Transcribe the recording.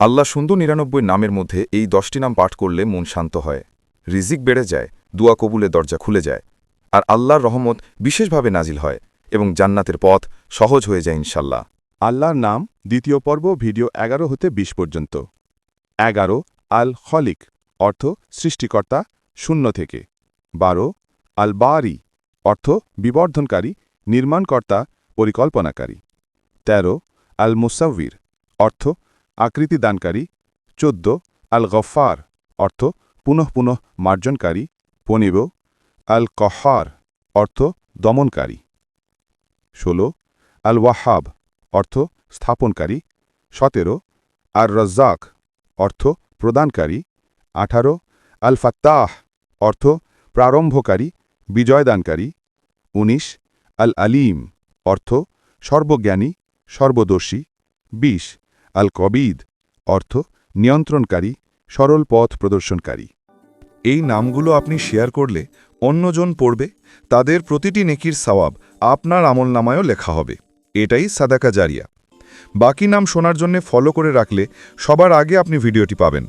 আল্লাহ সুন্দর নিরানব্বই নামের মধ্যে এই দশটি নাম পাঠ করলে মন শান্ত হয়। রিজিক বেড়ে যায়, দুয়া কবুলের দরজা খুলে যায়, আর আল্লাহর রহমত বিশেষভাবে নাজিল হয় এবং জান্নাতের পথ সহজ হয়ে যায় ইনশাল্লাহ। আল্লাহর নাম দ্বিতীয় পর্ব ভিডিও এগারো হতে ২০ পর্যন্ত। এগারো, আল খলিক, অর্থ সৃষ্টিকর্তা, শূন্য থেকে। বারো, আল বারি, অর্থ বিবর্ধনকারী, নির্মাণকর্তা, পরিকল্পনাকারী। তেরো, আল মুসাউির অর্থ আকৃতি দানকারী চোদ্দ আল গফার অর্থ পুনঃ পুনঃ মার্জনকারী, পনেরো আল কহার অর্থ দমনকারী, ষোলো আল ওয়াহাব অর্থ স্থাপনকারী, সতেরো আর রজ্জাক অর্থ প্রদানকারী, আঠারো আল ফাত্তাহ অর্থ প্রারম্ভকারী, বিজয়দানকারী, উনিশ আল আলিম অর্থ সর্বজ্ঞানী সর্বদর্শী বিশ আল কবিদ অর্থ, নিয়ন্ত্রণকারী, সরল পথ প্রদর্শনকারী। এই নামগুলো আপনি শেয়ার করলে অন্যজন পড়বে, তাদের প্রতিটি নেকির সওয়াব আপনার আমল নামায়ও লেখা হবে। এটাই সাদাকা জারিয়া। বাকি নাম শোনার জন্য ফলো করে রাখলে সবার আগে আপনি ভিডিওটি পাবেন।